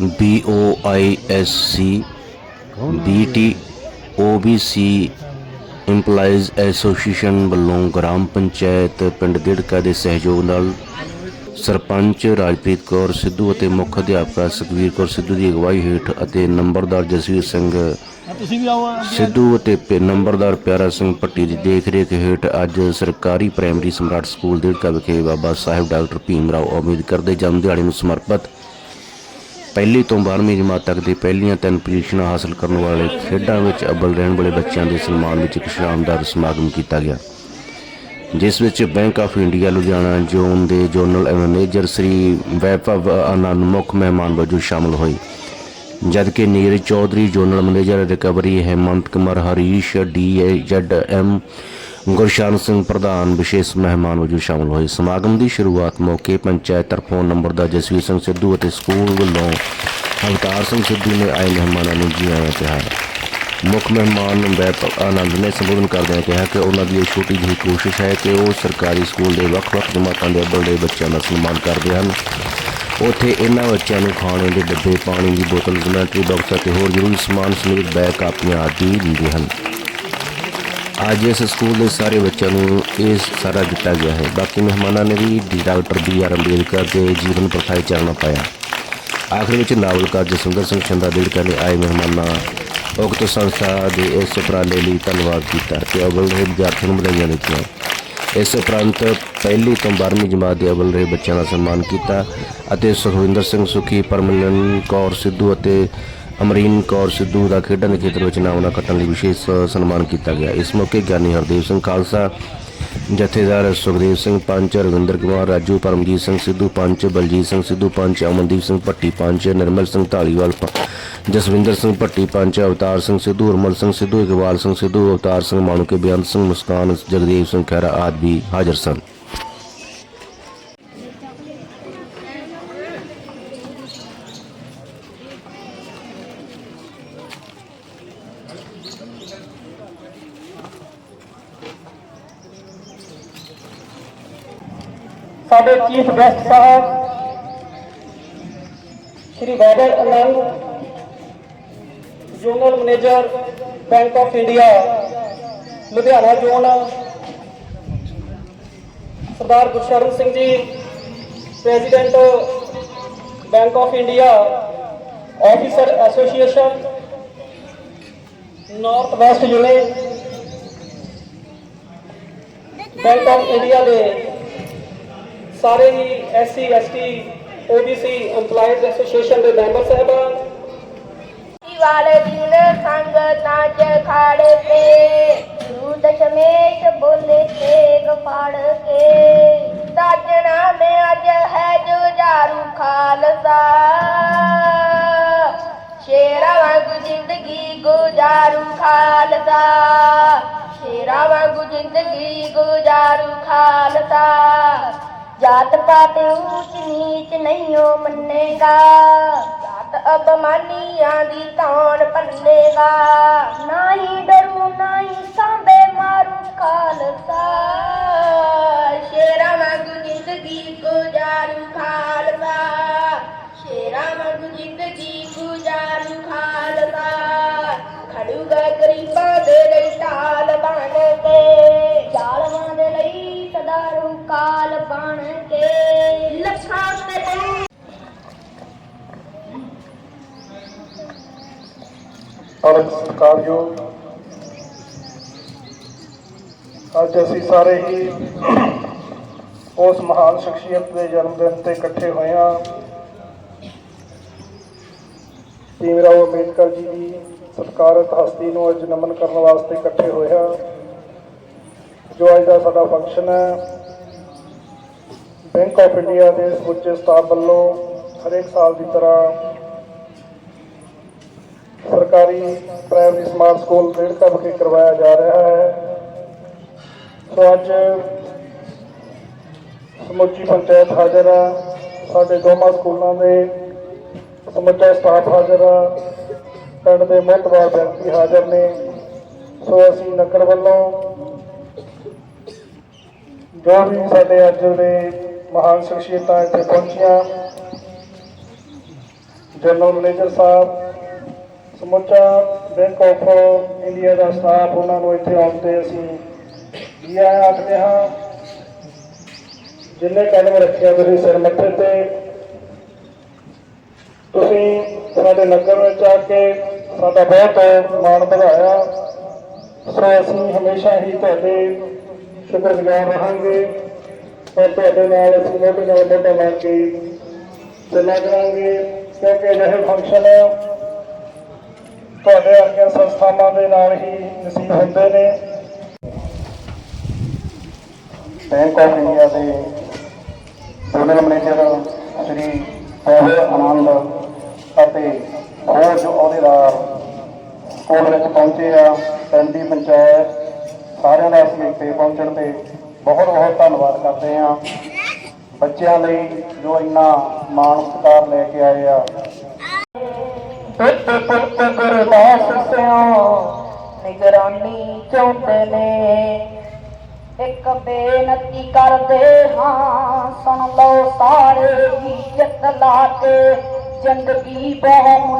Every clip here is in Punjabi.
B O I S C B T O B C employees association ਵੱਲੋਂ ਗ੍ਰਾਮ ਪੰਚਾਇਤ ਪਿੰਡ ਦਿੜਕਾ ਦੇ ਸਹਿਯੋਗ ਨਾਲ ਸਰਪੰਚ ਰਾਜਪ੍ਰੀਤ ਕੌਰ ਸਿੱਧੂ ਅਤੇ ਮੁੱਖ ਅਧਿਆਪਕਾ ਸੁਖਵੀਰ ਕੌਰ ਸਿੱਧੂ ਦੀ ਅਗਵਾਈ ਹੇਠ ਅਤੇ ਨੰਬਰਦਾਰ ਜਸਵੀਰ ਸਿੰਘ ਸਿੱਧੂ ਅਤੇ ਨੰਬਰਦਾਰ ਪਿਆਰਾ ਸਿੰਘ ਭੱਟੀ ਦੀ ਦੇਖਰੇਖ ਹੇਠ ਅੱਜ ਸਰਕਾਰੀ ਪ੍ਰਾਇਮਰੀ ਸਮਰਾਟ ਸਕੂਲ ਦੇੜਕਾ ਵਿਖੇ ਬਾਬਾ ਸਾਹਿਬ ਡਾਕਟਰ ਭੀਮ ਰਾਓ ਅੰਬੇਦਕਰ ਦੇ ਜਨਮ ਦਿਹਾੜੇ ਨੂੰ ਸਮਰਪਿਤ ਪਹਿਲੀ ਤੋਂ 12ਵੀਂ ਜਮਾਤ ਤੱਕ ਦੀ ਪਹਿਲੀਆਂ ਤਿੰਨ ਪੋਜੀਸ਼ਨਾਂ ਹਾਸਲ ਕਰਨ ਵਾਲੇ ਖੇਡਾਂ ਵਿੱਚ ਅੱਵਲ ਰਹਿਣ ਵਾਲੇ ਬੱਚਿਆਂ ਦੇ ਸਨਮਾਨ ਵਿੱਚ ਇੱਕ ਸ਼ਾਨਦਾਰ ਸਮਾਗਮ ਕੀਤਾ ਗਿਆ, ਜਿਸ ਵਿੱਚ bank of India Ludhiana, zone ਦੇ ਜਨਰਲ ਮੈਨੇਜਰ ਸ੍ਰੀ ਵੈਭਵ ਆਨੰਦ ਮੁੱਖ ਮਹਿਮਾਨ ਵਜੋਂ ਸ਼ਾਮਲ ਹੋਏ, ਜਦਕਿ Neeraj Chaudhary, general manager, recovery, Hemant Kumar, Harish, D Z, M Gurshan Singh ਪ੍ਰਧਾਨ ਵਿਸ਼ੇਸ਼ ਮਹਿਮਾਨ ਵਜੋਂ ਸ਼ਾਮਲ ਹੋਏ। ਸਮਾਗਮ ਦੀ ਸ਼ੁਰੂਆਤ ਮੌਕੇ ਪੰਚਾਇਤ ਤਰਫੋਂ ਨੰਬਰਦਾਰ ਜਸਵੀਰ ਸਿੰਘ ਸਿੱਧੂ ਅਤੇ ਸਕੂਲ ਵੱਲੋਂ ਅਵਤਾਰ ਸਿੰਘ ਸਿੱਧੂ ਨੇ ਆਏ ਮਹਿਮਾਨਾਂ ਨੂੰ ਜੀ ਆਇਆਂ ਕਿਹਾ। ਮੁੱਖ ਮਹਿਮਾਨ ਵੈਪ ਆਨੰਦ ਨੇ ਸੰਬੋਧਨ ਕਰਦਿਆਂ ਕਿਹਾ ਕਿ ਉਹਨਾਂ ਦੀ ਇਹ ਛੋਟੀ ਜਿਹੀ ਕੋਸ਼ਿਸ਼ ਹੈ ਕਿ ਉਹ ਸਰਕਾਰੀ ਸਕੂਲ ਦੇ ਵੱਖ-ਵੱਖ ਜਮਾਤਾਂ ਦੇ ਅੱਬਲ ਦੇ ਬੱਚਿਆਂ ਦਾ ਸਨਮਾਨ ਕਰਦੇ ਹਨ। ਉੱਥੇ ਇਹਨਾਂ ਬੱਚਿਆਂ ਨੂੰ ਖਾਣੇ ਦੇ ਡੱਬੇ, ਪਾਣੀ ਦੀ ਬੋਤਲ, ਜਮੈਟਰੀ ਬਾਕਸ ਅਤੇ ਹੋਰ ਜ਼ਰੂਰੀ ਸਮਾਨ ਸਮੇਤ ਬੈਗ, ਕਾਪੀਆਂ ਆਦਿ ਦਿੰਦੇ ਹਨ। ਅੱਜ ਇਸ ਸਕੂਲ ਦੇ ਸਾਰੇ ਬੱਚਿਆਂ ਨੂੰ ਇਹ ਸਾਰਾ ਦਿੱਤਾ ਗਿਆ ਹੈ। ਬਾਕੀ ਮਹਿਮਾਨਾਂ ਨੇ ਵੀ ਡਾਕਟਰ ਬੀ ਆਰ ਅੰਬੇਦਕਰ ਦੇ ਜੀਵਨ ਪ੍ਰਥਾਏ ਚਾਨਣਾ ਪਾਇਆ। ਆਖਰ ਵਿੱਚ ਨਾਵਲਕਾਰ ਜਸਵਿੰਦਰ ਸਿੰਘ ਚੰਦਾ ਦੇੜਕਾ ਨੇ ਆਏ ਮਹਿਮਾਨਾਂ ਉਕਤ ਸੰਸਥਾ ਦੇ ਇਸ ਉਪਰਾਲੇ ਲਈ ਧੰਨਵਾਦ ਕੀਤਾ ਤੇ ਅਵਲ ਰਹੇ ਵਿਦਿਆਰਥੀਆਂ ਨੂੰ ਵਧਾਈਆਂ ਦਿੱਤੀਆਂ। ਇਸ ਉਪਰੰਤ ਪਹਿਲੀ ਤੋਂ 12ਵੀਂ ਜਮਾਤ ਦੇ ਅਵਲ ਰਹੇ ਬੱਚਿਆਂ ਦਾ ਸਨਮਾਨ ਕੀਤਾ ਅਤੇ ਸੁਖਵਿੰਦਰ ਸਿੰਘ ਸੁਖੀ, ਪਰਮਲਨ ਕੌਰ, ਸਿੱਧੂ ਅਤੇ ਅਮਰੀਨ ਕੌਰ ਸਿੱਧੂ ਦਾ ਖੇਡਾਂ ਦੇ ਖੇਤਰ ਵਿੱਚ ਨਾਮਣਾ ਕੱਟਣ ਲਈ ਵਿਸ਼ੇਸ਼ ਸਨਮਾਨ ਕੀਤਾ ਗਿਆ। ਇਸ ਮੌਕੇ ਗਿਆਨੀ ਹਰਦੇਵ ਸਿੰਘ ਖਾਲਸਾ, ਜਥੇਦਾਰ ਸੁਖਦੇਵ ਸਿੰਘ ਪੰਚ, ਰਵਿੰਦਰ ਕੁਮਾਰ, ਰਾਜੂ ਪਰਮਜੀਤ ਸਿੰਘ ਸਿੱਧੂ ਪੰਚ, ਬਲਜੀਤ ਸਿੰਘ ਸਿੱਧੂ ਪੰਚ, ਅਮਨਦੀਪ ਸਿੰਘ ਭੱਟੀ ਪੰਚ, ਨਿਰਮਲ ਸਿੰਘ ਢਾਲੀਵਾਲ ਪ- ਜਸਵਿੰਦਰ ਸਿੰਘ ਭੱਟੀ ਪੰਚ, ਅਵਤਾਰ ਸਿੰਘ ਸਿੱਧੂ ਹਰਮਲ ਸਿੰਘ ਸਿੱਧੂ ਇਕਬਾਲ ਸਿੰਘ ਸਿੱਧੂ, ਅਵਤਾਰ ਸਿੰਘ ਮਾਣੂਕੇ, ਬੇਅੰਤ ਸਿੰਘ ਮੁਸਕਾਨ, ਜਗਦੇਵ ਸਿੰਘ ਖਹਿਰਾ ਆਦਿ ਵੀ ਹਾਜ਼ਰ ਸਨ। ਸਾਡੇ chief guest Sahib, Shri Badal Anand, general manager, bank of India, Ludhiana zone Sardar Gursharan Singh ji, president bank of India, officer association, north west ਜ਼ਿਲ੍ਹੇ ਬੈਂਕ ਆਫ ਇੰਡੀਆ ਦੇ ਸਾਰੇ ਹੀ SC ST OBC EMPLOYEES association ਦੇ ਮੈਂਬਰ ਸਾਹਿਬਾਨ। ਵਾਲੇ ਦਿਨ ਸੰਗ ਨਾਚ ਖਾੜੇ ਤੇ ਗੁਰੂ ਦਸ਼ਮੇਸ਼ ਬੋਲੇ ਤੇਗ ਫੜ ਕੇ। ਸਾਜਣਾ ਮੈਂ ਅੱਜ ਹੈ ਜੋ ਖਾਲਸਾ। ਸ਼ੇਰਾ ਵਾਂਗੂ ਜ਼ਿੰਦਗੀ ਗੁਜ਼ਾਰੂ ਖਾਲਸਾ। ਸ਼ੇਰਾ ਵਾਂਗੂ ਜ਼ਿੰਦਗੀ ਗੁਜ਼ਾਰੂ ਖਾਲਸਾ। ਜਾਤ ਪਾਤ ਊਚ ਨੀਚ ਨਹੀਂਓ ਮੰਨੇਗਾ। ਜਾਤ ਅਬਮਾਨੀਆਂ ਦੀ ਧੌਣ ਭੰਨੇਗਾ। ਨਹੀਂ ਡਰੂ ਨਹੀਂ ਸਾਂਬੇ ਮਾਰੂ ਖਾਲਸਾ। ਸ਼ੇਰਾਂ ਵਾਂਗੂ ਜ਼ਿੰਦਗੀ ਗੁਜ਼ਾਰੂ ਖਾਲਸਾ। ਸ਼ੇਰਾਂ ਵਾਂਗੂ ਜ਼ਿੰਦਗੀ ਗੁਜ਼ਾਰੂ ਖਾਲਸਾ। ਖੜੂਗਾ ਗਰੀਬਾਂ ਦੇ ਲਈ ਢਾਲ ਔਰ ਸਤਿਕਾਰਯੋਗ ਅੱਜ ਅਸੀਂ ਸਾਰੇ ਹੀ ਉਸ ਮਹਾਨ ਸ਼ਖਸੀਅਤ ਦੇ ਜਨਮ ਦਿਨ ਤੇ ਇਕੱਠੇ ਹੋਏ ਹਾਂ। ਭੀਮ ਰਾਓ ਅੰਬੇਦਕਰ ਜੀ ਦੀ ਸਤਿਕਾਰਤ ਹਸਤੀ ਨੂੰ ਅੱਜ ਨਮਨ ਕਰਨ ਵਾਸਤੇ ਇਕੱਠੇ ਹੋਏ ਹਾਂ, ਜੋ ਅੱਜ ਦਾ ਸਾਡਾ ਫੰਕਸ਼ਨ ਹੈ। ਬੈਂਕ ਆਫ ਇੰਡੀਆ ਦੇ ਸਮੁੱਚੇ ਸਟਾਫ ਵੱਲੋਂ ਹਰੇਕ ਸਾਲ ਦੀ ਤਰ੍ਹਾਂ ਸਰਕਾਰੀ ਪ੍ਰਾਇਮਰੀ ਸਮਾਰਟ ਸਕੂਲ ਦੇੜਕਾ ਵਿਖੇ ਕਰਵਾਇਆ ਜਾ ਰਿਹਾ ਹੈ। ਸੋ ਅੱਜ ਸਮੁੱਚੀ ਪੰਚਾਇਤ ਹਾਜ਼ਰ ਆ। ਸਾਡੇ ਦੋਵਾਂ ਸਕੂਲਾਂ ਦੇ ਸਮੁੱਚਾ ਸਟਾਫ ਹਾਜ਼ਰ ਆ। ਪਿੰਡ ਦੇ ਮਹਤਵਾਰ ਵਿਅਕਤੀ ਹਾਜ਼ਰ ਨੇ। ਸੋ ਅਸੀਂ ਨਗਰ ਵੱਲੋਂ ਜੋ ਵੀ ਸਾਡੇ ਅੱਜ ਦੇ ਮਹਾਨ ਸ਼ਖਸੀਅਤਾਂ ਇੱਥੇ ਪਹੁੰਚੀਆਂ, ਜਨਰਲ ਮੈਨੇਜਰ ਸਾਹਿਬ ਸਮੁੱਚਾ ਬੈਂਕ ਆਫ ਇੰਡੀਆ ਦਾ ਸਟਾਫ ਉਹਨਾਂ ਨੂੰ ਇੱਥੇ ਆਉਣ ਤੇ ਅਸੀਂ ਜੀ ਆਇਆਂ ਆਖਦੇ ਹਾਂ, ਜਿੰਨੇ ਕਦਮ ਰੱਖਿਆ ਤੁਸੀਂ ਸਿਰ ਮੱਥੇ ਤੇ, ਤੁਸੀਂ ਸਾਡੇ ਨਗਰ ਵਿੱਚ ਆ ਕੇ ਸਾਡਾ ਬਹੁਤ ਮਾਣ ਵਧਾਇਆ। ਸੋ ਅਸੀਂ ਹਮੇਸ਼ਾ ਹੀ ਤੁਹਾਡੇ ਸ਼ੁਕਰਗੁਜ਼ਾਰ ਰਹਾਂਗੇ ਔਰ ਤੁਹਾਡੇ ਨਾਲ ਅਸੀਂ ਮੋਢੇ ਨਾਲ ਮੋਢਾ ਲਾ ਕੇ ਚੱਲਿਆ ਕਰਾਂਗੇ, ਕਿਉਂਕਿ ਅਜਿਹੇ ਫੰਕਸ਼ਨ ਤੁਹਾਡੇ ਵਰਗੀਆਂ ਸੰਸਥਾਵਾਂ ਦੇ ਨਾਲ ਹੀ ਨਸੀਬ ਹੁੰਦੇ ਨੇ। ਬੈਂਕ ਆਫ ਇੰਡੀਆ ਦੇ ਜਨਰਲ ਮੈਨੇਜਰ ਸ਼੍ਰੀ ਸਾਹਿਬ ਆਨੰਦ ਅਤੇ ਹੋਰ ਜੋ ਅਹੁਦੇਦਾਰ ਸਕੂਲ ਵਿੱਚ ਪਹੁੰਚੇ ਆ, ਪਿੰਡ ਦੀ ਪੰਚਾਇਤ, ਸਾਰਿਆਂ ਦਾ ਅਸੀਂ ਇੱਥੇ ਪਹੁੰਚਣ ਤੇ ਬਹੁਤ ਬਹੁਤ ਧੰਨਵਾਦ ਕਰਦੇ ਆ ਬੱਚਿਆਂ ਲਈ ਜੋ ਇੰਨਾ ਮਾਣ ਸਤਿਕਾਰ ਲੈ ਕੇ ਆਏ ਆ ਪੁੱਤ ਪੁੱਤ ਗੁਰਦਾਸ ਸਿਓ ਨਿਗਰਾਨੀ ਚਾਹੁੰਦੇ ਨੇ। ਇੱਕ ਬੇਨਤੀ ਕਰਦੇ ਹਾਂ, ਸੁਣ ਲਓ ਸਾਰੇ ਇੱਜ਼ਤ ਲਾ ਕੇ। ਜ਼ਿੰਦਗੀ ਬਹੁ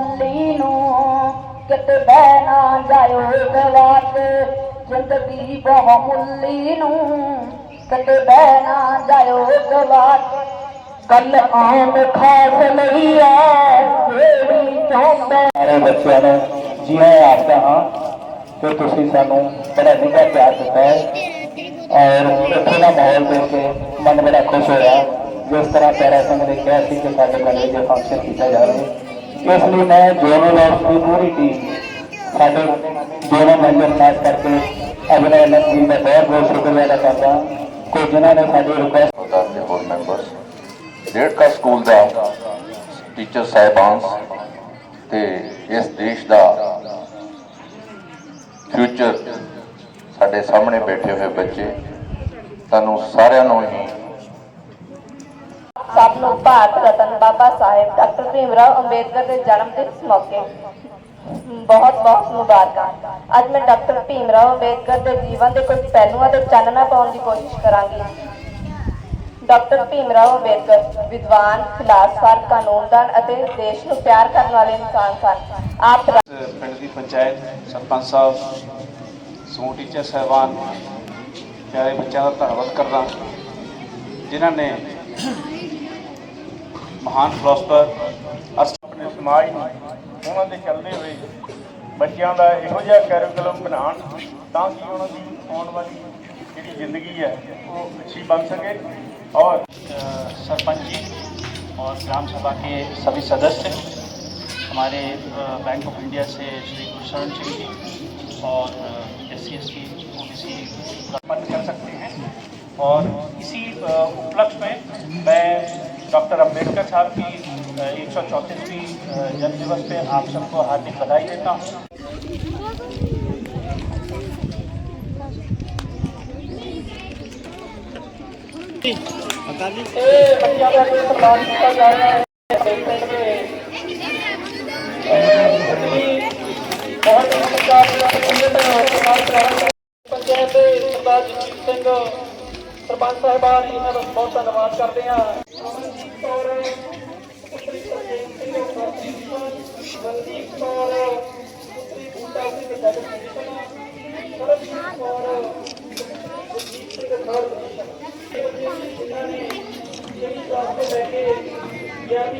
ਨੂੰ ਕਿਤੇ ਬਹਿ ਨਾ ਜਾਇਓ ਗਵਾ ਕੇ। ਜ਼ਿੰਦਗੀ ਬਹੁ ਨੂੰ ਕਿਤੇ ਬਹਿ ਨਾ ਜਾਇਓ ਗਵਾ ਕੇ। ਕੱਲ ਆਮ ਖਾਸ ਨਹੀਂ ਬੱਚਿਆਂ ਨੂੰ ਜੀ ਆਇਆਂ ਆਖਦਾ ਹਾਂ ਕਿ ਤੁਸੀਂ ਸਾਨੂੰ ਬੜਾ ਨਿੱਘਾ ਪਿਆਰ ਦਿੱਤਾ ਹੈ। ਔਰ ਇੱਥੇ ਦਾ ਮਾਹੌਲ ਦੇਖ ਕੇ ਮਨ ਬੜਾ ਖੁਸ਼ ਹੋਇਆ। ਜਿਸ ਤਰ੍ਹਾਂ ਪਿਆਰਾ ਸਿੰਘ ਨੇ ਕਿਹਾ ਸੀ ਕਿ ਸਾਡੇ ਪਿੰਡ ਵਿੱਚ ਫੰਕਸ਼ਨ ਕੀਤਾ ਜਾਵੇ। ਇਸ ਲਈ ਮੈਂ ਜੋਨਲ ਆਫ ਦੀ ਪੂਰੀ ਟੀਮ ਸਾਡੇ ਜੋਨਲ ਮੈਂਬਰ ਖਾਸ ਕਰਕੇ ਅਭਿਨੈ ਜੀ ਦਾ ਬਹੁਤ ਬਹੁਤ ਸ਼ੁਕਰੀਆ ਅਦਾ ਕਰਦਾ ਕਿ ਜਿਨ੍ਹਾਂ ਨੇ ਸਾਡੀ ਰਿਕੁਐਸਟ ਸਰਦਾਰ ਦੇ ਹੋਰ ਮੈਂਬਰਸ ਡੇਢਕਾ ਸਕੂਲ ਦਾ ਟੀਚਰ ਸਾਹਿਬਾਨ ਤੇ ਇਸ ਦੇਸ਼ ਦਾ ਫਿਊਚਰ ਸਾਡੇ ਸਾਹਮਣੇ ਬੈਠੇ ਹੋਏ ਬੱਚੇ, ਤੁਹਾਨੂੰ ਸਾਰਿਆਂ ਨੂੰ ਹੀ ਸਭ ਨੂੰ ਭਾਰਤ ਰਤਨ ਬਾਬਾ ਸਾਹਿਬ, ਡਾਕਟਰ ਭੀਮਰਾਓ ਅੰਬੇਦਕਰ ਦੇ ਜਨਮ ਦਿਨ ਮੌਕੇ ਬਹੁਤ ਬਹੁਤ ਮੁਬਾਰਕਾਂ। ਅੱਜ ਮੈਂ ਡਾਕਟਰ ਭੀਮ ਰਾਓ ਅੰਬੇਦਕਰ ਦੇ ਜੀਵਨ ਦੇ ਕੁਝ ਪਹਿਲੂਆਂ ਤੇ ਚਾਨਣਾ ਪਾਉਣ ਦੀ ਕੋਸ਼ਿਸ਼ ਕਰਾਂਗੀ। ਡਾਕਟਰ ਭੀਮ ਰਾਓ ਅੰਬੇਦਕਰ, ਵਿਦਵਾਨ ਫਿਲਾਸਫਰ ਕਾਨੂੰਨਦਾਨ ਅਤੇ ਦੇਸ਼ ਨੂੰ ਪਿਆਰ ਕਰਨ ਵਾਲੇ ਇਨਸਾਨ ਸਨ। ਆਪ ਪਿੰਡ ਦੀ ਪੰਚਾਇਤ ਸਰਪੰਚ ਸਾਹਿਬ, ਸਮੂਹ ਟੀਚਰ ਸਾਹਿਬਾਨ, ਪਿਆਰੇ ਬੱਚਿਆਂ ਦਾ ਧੰਨਵਾਦ ਕਰਦਾ ਜਿਨ੍ਹਾਂ ਨੇ ਮਹਾਨ ਫਿਲਾਸਫਰ ਆਪਣੇ ਸਮਾਜ ਨੂੰ ਉਹਨਾਂ ਦੇ ਚੱਲਦੇ ਹੋਏ ਬੱਚਿਆਂ ਦਾ ਇਹੋ ਜਿਹਾ ਕੈਰੀਕੁਲਮ ਬਣਾਉਣ, ਤਾਂ ਕਿ ਉਹਨਾਂ ਦੀ ਆਉਣ ਵਾਲੀ ਜਿਹੜੀ ਜ਼ਿੰਦਗੀ ਹੈ, ਉਹ ਅੱਛੀ ਬਣ ਸਕੇ। ਔਰ सरपंच जी और ग्राम सभा के सभी सदस्य, हमारे बैंक ऑफ़ इंडिया से श्री गुरशरण सिंह जी और S C S T O B C कर सकते हैं। और इसी उपलक्ष्य में मैं डॉक्टर अंबेडकर साहब की एक सौ चौंतीसवीं जन्म दिवस पे आप सबको हार्दिक बधाई देता हूँ। ਇਹ ਬੱਚਿਆਂ ਦਾ ਕੋਈ ਸਨਮਾਨ ਕੀਤਾ ਜਾ ਰਿਹਾ ਹੈ ਪਿੰਡ ਦੇ ਬਹੁਤ ਸਤਿਕਾਰ ਨਾਲ ਸਨਮਾਨ ਕਰਾਂਗੇ ਪੰਚਾਇਤ ਦੇ ਸਰਦਾਰ ਜਗਜੀਤ ਸਿੰਘ ਸਰਪੰਚ ਸਾਹਿਬਾਨ ਇਹਨਾਂ ਦਾ ਬਹੁਤ ਧੰਨਵਾਦ ਕਰਦੇ ਹਾਂ ਅਮਨਦੀਪ ਪੁੱਤਰੀ ਸਰਜੀਤ ਸਿੰਘ ਮਨਦੀਪ ਕੌਰ ਪੁੱਤਰੀ ਬੂਟਾ ਸਿੰਘ ਜਗਤ ਸਿੰਘ ਸਰਬਜੀਤ ਕੌਰ ya